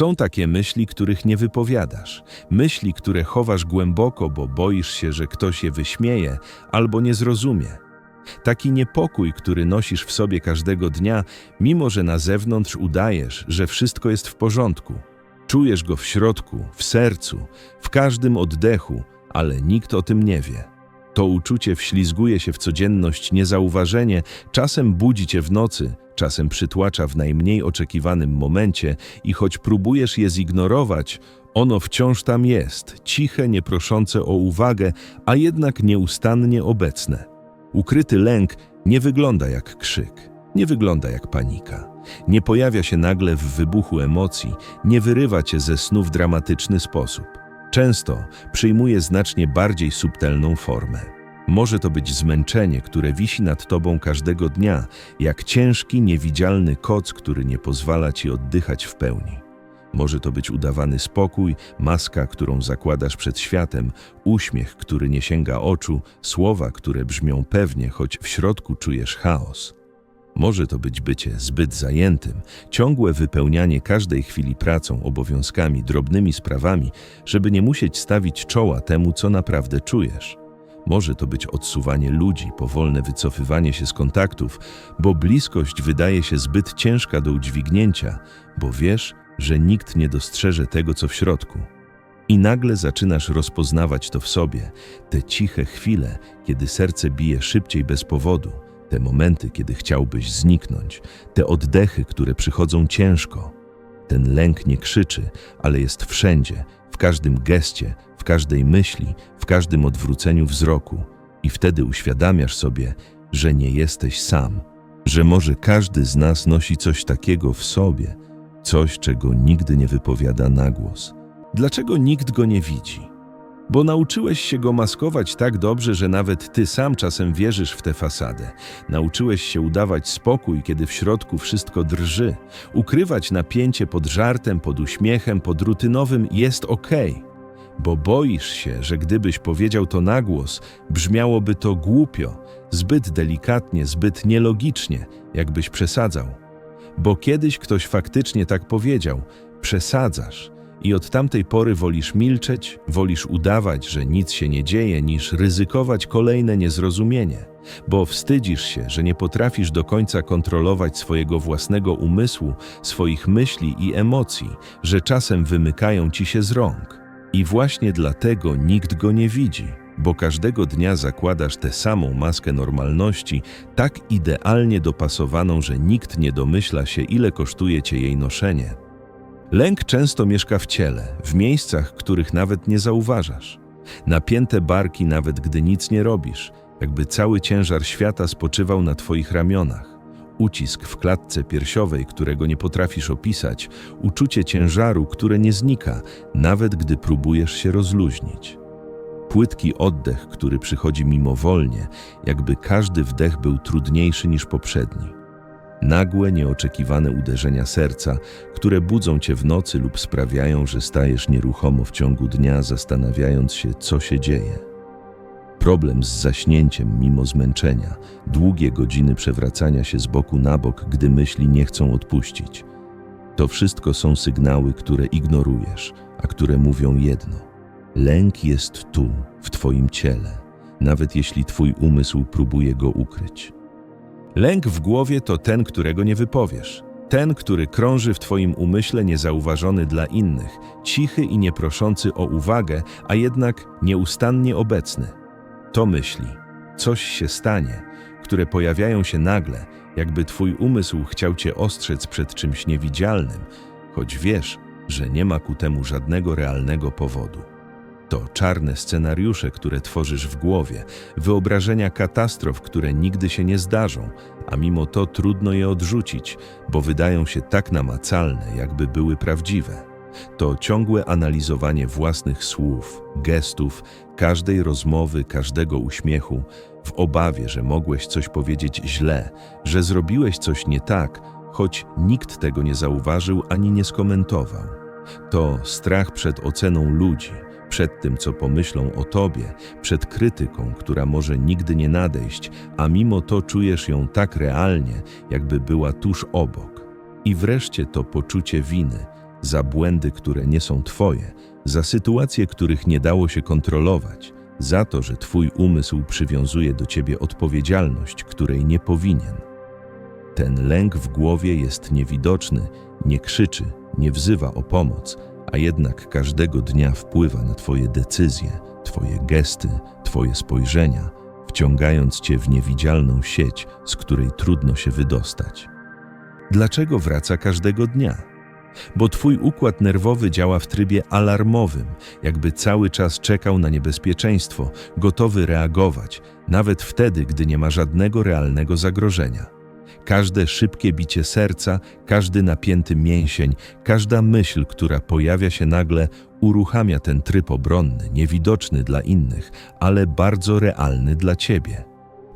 Są takie myśli, których nie wypowiadasz, myśli, które chowasz głęboko, bo boisz się, że ktoś je wyśmieje albo nie zrozumie. Taki niepokój, który nosisz w sobie każdego dnia, mimo że na zewnątrz udajesz, że wszystko jest w porządku. Czujesz go w środku, w sercu, w każdym oddechu, ale nikt o tym nie wie. To uczucie wślizguje się w codzienność niezauważenie, czasem budzi cię w nocy, czasem przytłacza w najmniej oczekiwanym momencie i choć próbujesz je zignorować, ono wciąż tam jest, ciche, nieproszące o uwagę, a jednak nieustannie obecne. Ukryty lęk nie wygląda jak krzyk, nie wygląda jak panika. Nie pojawia się nagle w wybuchu emocji, nie wyrywa cię ze snu w dramatyczny sposób. Często przyjmuje znacznie bardziej subtelną formę. Może to być zmęczenie, które wisi nad tobą każdego dnia, jak ciężki, niewidzialny koc, który nie pozwala ci oddychać w pełni. Może to być udawany spokój, maska, którą zakładasz przed światem, uśmiech, który nie sięga oczu, słowa, które brzmią pewnie, choć w środku czujesz chaos. Może to być bycie zbyt zajętym, ciągłe wypełnianie każdej chwili pracą, obowiązkami, drobnymi sprawami, żeby nie musieć stawić czoła temu, co naprawdę czujesz. Może to być odsuwanie ludzi, powolne wycofywanie się z kontaktów, bo bliskość wydaje się zbyt ciężka do udźwignięcia, bo wiesz, że nikt nie dostrzeże tego, co w środku. I nagle zaczynasz rozpoznawać to w sobie, te ciche chwile, kiedy serce bije szybciej bez powodu, te momenty, kiedy chciałbyś zniknąć, te oddechy, które przychodzą ciężko. Ten lęk nie krzyczy, ale jest wszędzie, w każdym geście, w każdej myśli, w każdym odwróceniu wzroku. I wtedy uświadamiasz sobie, że nie jesteś sam, że może każdy z nas nosi coś takiego w sobie, coś, czego nigdy nie wypowiada na głos. Dlaczego nikt go nie widzi? Bo nauczyłeś się go maskować tak dobrze, że nawet ty sam czasem wierzysz w tę fasadę. Nauczyłeś się udawać spokój, kiedy w środku wszystko drży. Ukrywać napięcie pod żartem, pod uśmiechem, pod rutynowym jest okej. Bo boisz się, że gdybyś powiedział to na głos, brzmiałoby to głupio, zbyt delikatnie, zbyt nielogicznie, jakbyś przesadzał. Bo kiedyś ktoś faktycznie tak powiedział: przesadzasz. I od tamtej pory wolisz milczeć, wolisz udawać, że nic się nie dzieje, niż ryzykować kolejne niezrozumienie, bo wstydzisz się, że nie potrafisz do końca kontrolować swojego własnego umysłu, swoich myśli i emocji, że czasem wymykają ci się z rąk. I właśnie dlatego nikt go nie widzi, bo każdego dnia zakładasz tę samą maskę normalności, tak idealnie dopasowaną, że nikt nie domyśla się, ile kosztuje cię jej noszenie. Lęk często mieszka w ciele, w miejscach, których nawet nie zauważasz. Napięte barki, nawet gdy nic nie robisz, jakby cały ciężar świata spoczywał na twoich ramionach. Ucisk w klatce piersiowej, którego nie potrafisz opisać, uczucie ciężaru, które nie znika, nawet gdy próbujesz się rozluźnić. Płytki oddech, który przychodzi mimowolnie, jakby każdy wdech był trudniejszy niż poprzedni. Nagłe, nieoczekiwane uderzenia serca, które budzą cię w nocy lub sprawiają, że stajesz nieruchomo w ciągu dnia, zastanawiając się, co się dzieje. Problem z zaśnięciem mimo zmęczenia, długie godziny przewracania się z boku na bok, gdy myśli nie chcą odpuścić. To wszystko są sygnały, które ignorujesz, a które mówią jedno. Lęk jest tu, w twoim ciele, nawet jeśli twój umysł próbuje go ukryć. Lęk w głowie to ten, którego nie wypowiesz. Ten, który krąży w Twoim umyśle niezauważony dla innych, cichy i nieproszący o uwagę, a jednak nieustannie obecny. To myśli, coś się stanie, które pojawiają się nagle, jakby Twój umysł chciał Cię ostrzec przed czymś niewidzialnym, choć wiesz, że nie ma ku temu żadnego realnego powodu. To czarne scenariusze, które tworzysz w głowie, wyobrażenia katastrof, które nigdy się nie zdarzą, a mimo to trudno je odrzucić, bo wydają się tak namacalne, jakby były prawdziwe. To ciągłe analizowanie własnych słów, gestów, każdej rozmowy, każdego uśmiechu, w obawie, że mogłeś coś powiedzieć źle, że zrobiłeś coś nie tak, choć nikt tego nie zauważył ani nie skomentował. To strach przed oceną ludzi przed tym, co pomyślą o tobie, przed krytyką, która może nigdy nie nadejść, a mimo to czujesz ją tak realnie, jakby była tuż obok. I wreszcie to poczucie winy, za błędy, które nie są twoje, za sytuacje, których nie dało się kontrolować, za to, że twój umysł przywiązuje do ciebie odpowiedzialność, której nie powinien. Ten lęk w głowie jest niewidoczny, nie krzyczy, nie wzywa o pomoc, a jednak każdego dnia wpływa na Twoje decyzje, Twoje gesty, Twoje spojrzenia, wciągając Cię w niewidzialną sieć, z której trudno się wydostać. Dlaczego wraca każdego dnia? Bo Twój układ nerwowy działa w trybie alarmowym, jakby cały czas czekał na niebezpieczeństwo, gotowy reagować, nawet wtedy, gdy nie ma żadnego realnego zagrożenia. Każde szybkie bicie serca, każdy napięty mięsień, każda myśl, która pojawia się nagle, uruchamia ten tryb obronny, niewidoczny dla innych, ale bardzo realny dla ciebie.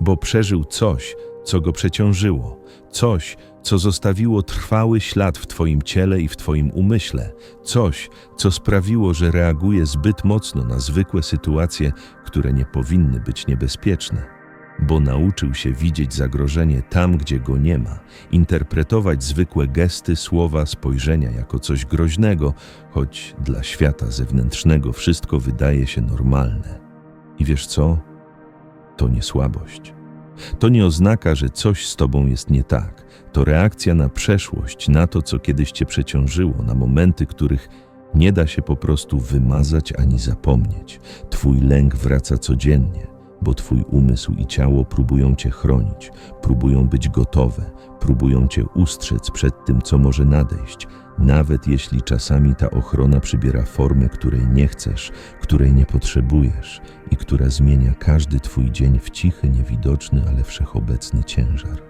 Bo przeżył coś, co go przeciążyło, coś, co zostawiło trwały ślad w Twoim ciele i w Twoim umyśle, coś, co sprawiło, że reaguje zbyt mocno na zwykłe sytuacje, które nie powinny być niebezpieczne bo nauczył się widzieć zagrożenie tam, gdzie go nie ma, interpretować zwykłe gesty, słowa, spojrzenia jako coś groźnego, choć dla świata zewnętrznego wszystko wydaje się normalne. I wiesz co? To nie słabość. To nie oznaka, że coś z tobą jest nie tak. To reakcja na przeszłość, na to, co kiedyś cię przeciążyło, na momenty, których nie da się po prostu wymazać ani zapomnieć. Twój lęk wraca codziennie bo Twój umysł i ciało próbują Cię chronić, próbują być gotowe, próbują Cię ustrzec przed tym, co może nadejść, nawet jeśli czasami ta ochrona przybiera formę, której nie chcesz, której nie potrzebujesz i która zmienia każdy Twój dzień w cichy, niewidoczny, ale wszechobecny ciężar.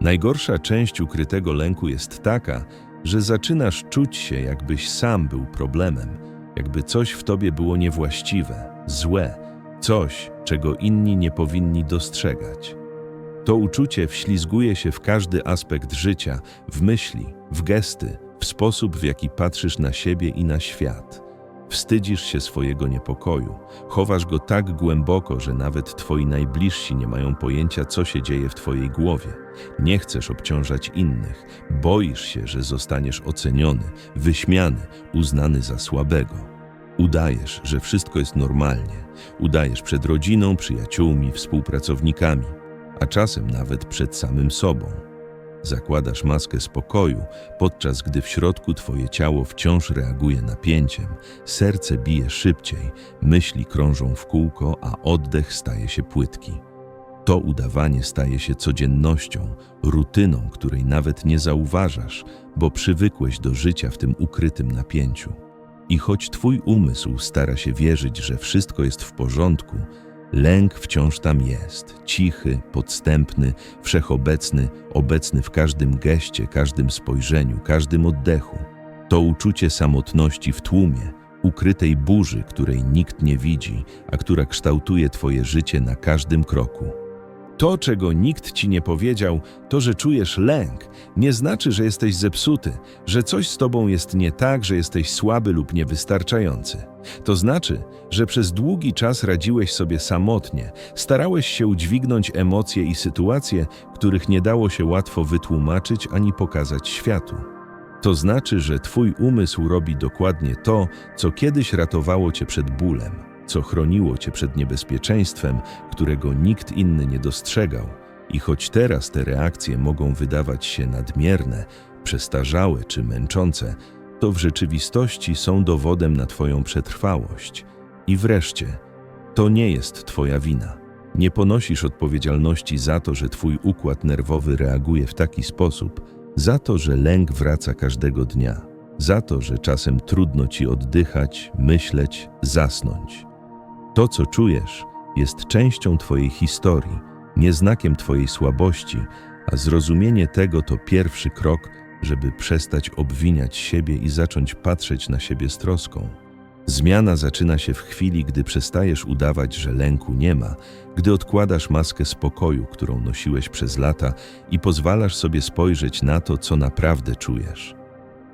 Najgorsza część ukrytego lęku jest taka, że zaczynasz czuć się, jakbyś sam był problemem, jakby coś w tobie było niewłaściwe, złe, coś, czego inni nie powinni dostrzegać. To uczucie wślizguje się w każdy aspekt życia, w myśli, w gesty, w sposób, w jaki patrzysz na siebie i na świat. Wstydzisz się swojego niepokoju, chowasz go tak głęboko, że nawet twoi najbliżsi nie mają pojęcia, co się dzieje w twojej głowie. Nie chcesz obciążać innych, boisz się, że zostaniesz oceniony, wyśmiany, uznany za słabego. Udajesz, że wszystko jest normalnie. Udajesz przed rodziną, przyjaciółmi, współpracownikami, a czasem nawet przed samym sobą. Zakładasz maskę spokoju, podczas gdy w środku twoje ciało wciąż reaguje napięciem, serce bije szybciej, myśli krążą w kółko, a oddech staje się płytki. To udawanie staje się codziennością, rutyną, której nawet nie zauważasz, bo przywykłeś do życia w tym ukrytym napięciu. I choć Twój umysł stara się wierzyć, że wszystko jest w porządku, lęk wciąż tam jest, cichy, podstępny, wszechobecny, obecny w każdym geście, każdym spojrzeniu, każdym oddechu. To uczucie samotności w tłumie, ukrytej burzy, której nikt nie widzi, a która kształtuje Twoje życie na każdym kroku. To, czego nikt ci nie powiedział, to, że czujesz lęk, nie znaczy, że jesteś zepsuty, że coś z tobą jest nie tak, że jesteś słaby lub niewystarczający. To znaczy, że przez długi czas radziłeś sobie samotnie, starałeś się udźwignąć emocje i sytuacje, których nie dało się łatwo wytłumaczyć ani pokazać światu. To znaczy, że twój umysł robi dokładnie to, co kiedyś ratowało cię przed bólem co chroniło cię przed niebezpieczeństwem, którego nikt inny nie dostrzegał. I choć teraz te reakcje mogą wydawać się nadmierne, przestarzałe czy męczące, to w rzeczywistości są dowodem na Twoją przetrwałość. I wreszcie, to nie jest Twoja wina. Nie ponosisz odpowiedzialności za to, że Twój układ nerwowy reaguje w taki sposób, za to, że lęk wraca każdego dnia, za to, że czasem trudno Ci oddychać, myśleć, zasnąć. To, co czujesz, jest częścią Twojej historii, nie znakiem Twojej słabości, a zrozumienie tego to pierwszy krok, żeby przestać obwiniać siebie i zacząć patrzeć na siebie z troską. Zmiana zaczyna się w chwili, gdy przestajesz udawać, że lęku nie ma, gdy odkładasz maskę spokoju, którą nosiłeś przez lata i pozwalasz sobie spojrzeć na to, co naprawdę czujesz.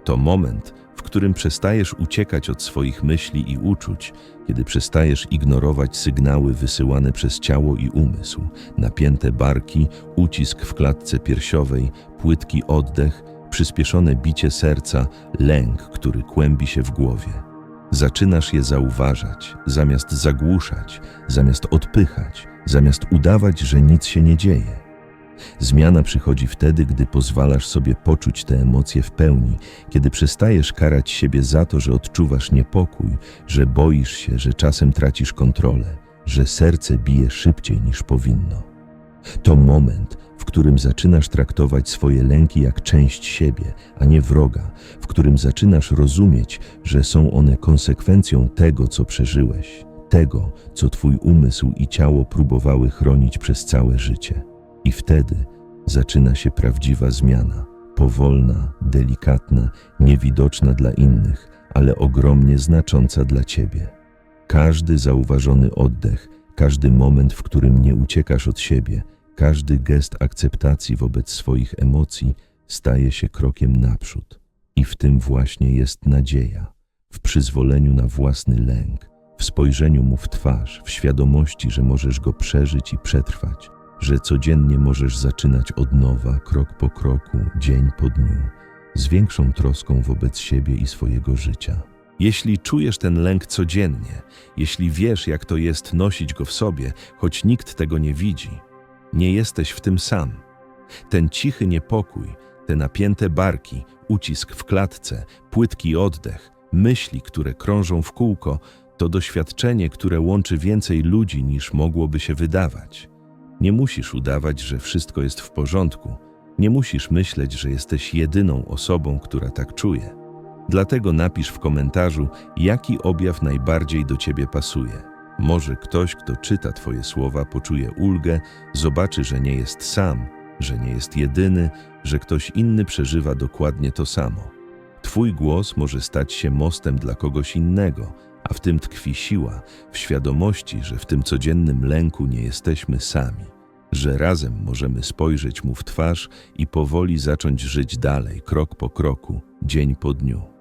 To moment, w którym przestajesz uciekać od swoich myśli i uczuć, kiedy przestajesz ignorować sygnały wysyłane przez ciało i umysł, napięte barki, ucisk w klatce piersiowej, płytki oddech, przyspieszone bicie serca, lęk, który kłębi się w głowie. Zaczynasz je zauważać, zamiast zagłuszać, zamiast odpychać, zamiast udawać, że nic się nie dzieje. Zmiana przychodzi wtedy, gdy pozwalasz sobie poczuć te emocje w pełni, kiedy przestajesz karać siebie za to, że odczuwasz niepokój, że boisz się, że czasem tracisz kontrolę, że serce bije szybciej niż powinno. To moment, w którym zaczynasz traktować swoje lęki jak część siebie, a nie wroga, w którym zaczynasz rozumieć, że są one konsekwencją tego, co przeżyłeś, tego, co twój umysł i ciało próbowały chronić przez całe życie. I wtedy zaczyna się prawdziwa zmiana, powolna, delikatna, niewidoczna dla innych, ale ogromnie znacząca dla ciebie. Każdy zauważony oddech, każdy moment, w którym nie uciekasz od siebie, każdy gest akceptacji wobec swoich emocji staje się krokiem naprzód. I w tym właśnie jest nadzieja, w przyzwoleniu na własny lęk, w spojrzeniu mu w twarz, w świadomości, że możesz go przeżyć i przetrwać, że codziennie możesz zaczynać od nowa, krok po kroku, dzień po dniu, z większą troską wobec siebie i swojego życia. Jeśli czujesz ten lęk codziennie, jeśli wiesz, jak to jest nosić go w sobie, choć nikt tego nie widzi, nie jesteś w tym sam. Ten cichy niepokój, te napięte barki, ucisk w klatce, płytki oddech, myśli, które krążą w kółko, to doświadczenie, które łączy więcej ludzi niż mogłoby się wydawać. Nie musisz udawać, że wszystko jest w porządku. Nie musisz myśleć, że jesteś jedyną osobą, która tak czuje. Dlatego napisz w komentarzu, jaki objaw najbardziej do ciebie pasuje. Może ktoś, kto czyta Twoje słowa, poczuje ulgę, zobaczy, że nie jest sam, że nie jest jedyny, że ktoś inny przeżywa dokładnie to samo. Twój głos może stać się mostem dla kogoś innego, a w tym tkwi siła, w świadomości, że w tym codziennym lęku nie jesteśmy sami, że razem możemy spojrzeć mu w twarz i powoli zacząć żyć dalej, krok po kroku, dzień po dniu.